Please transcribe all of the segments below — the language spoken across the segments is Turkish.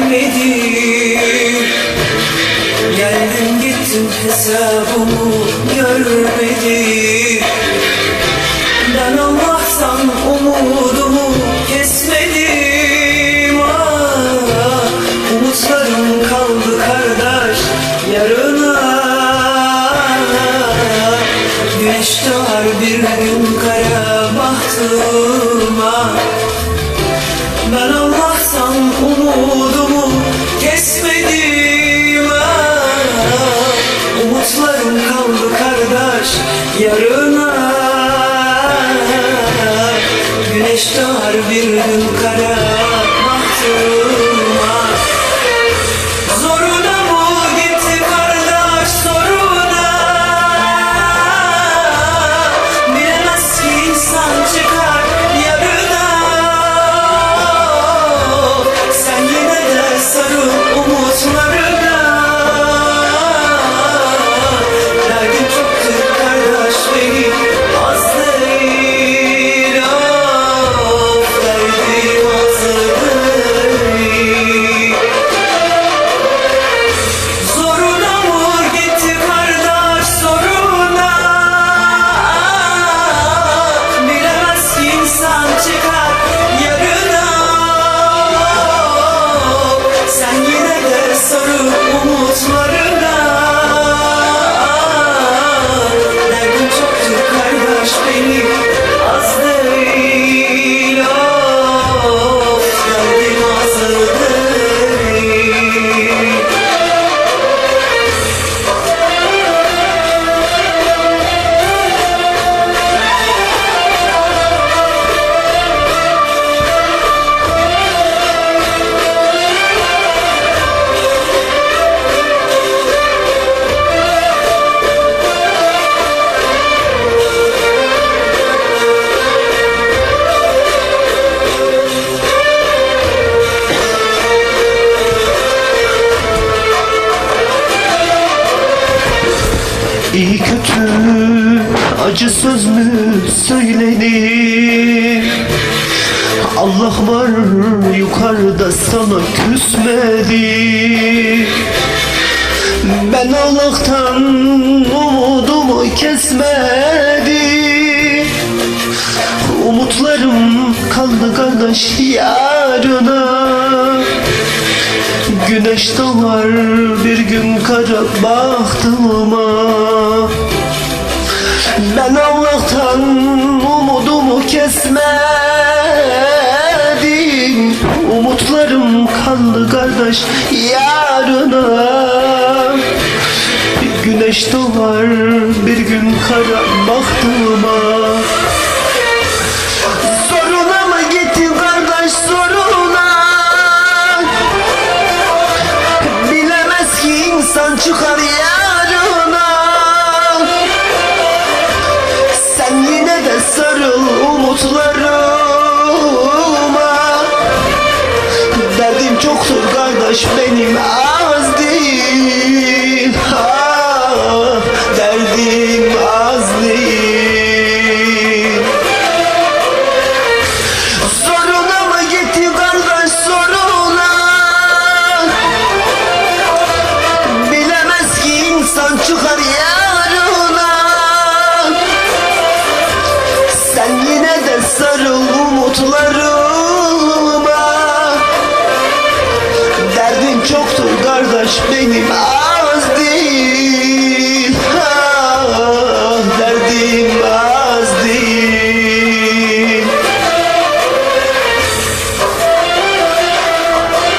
bilmedim. Geldim gittim hesabımı görmedim. Ben olmazsam umudumu kesmedim. Ah, Umutlarım kaldı kardeş yarına. Güneş doğar bir gün kara bahtıma Ben olmazsam doğar İyi kötü acı söz mü söylenir? Allah var yukarıda sana küsmedi. Ben Allah'tan umudumu kesmedim Umutlarım kaldı kardeş yarına Güneş doğar bir gün kara bahtıma Ben Allah'tan umudumu kesmedim. Umutlarım kaldı kardeş yarına. Güneş doğar bir gün kara bahtıma çıkar yarına. Sen yine de sarıl umutlarıma. Derdim çoktur kardeş benim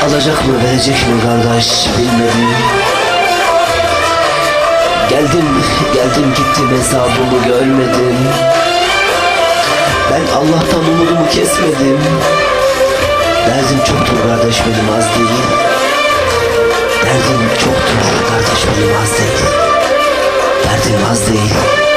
Alacak mı verecek mi kardeş bilmedim Geldim geldim gittim hesabımı görmedim. Ben Allah'tan umudumu kesmedim. Derdim çoktur kardeş benim az değil. Derdim çoktur kardeş benim az değil. Derdim az değil.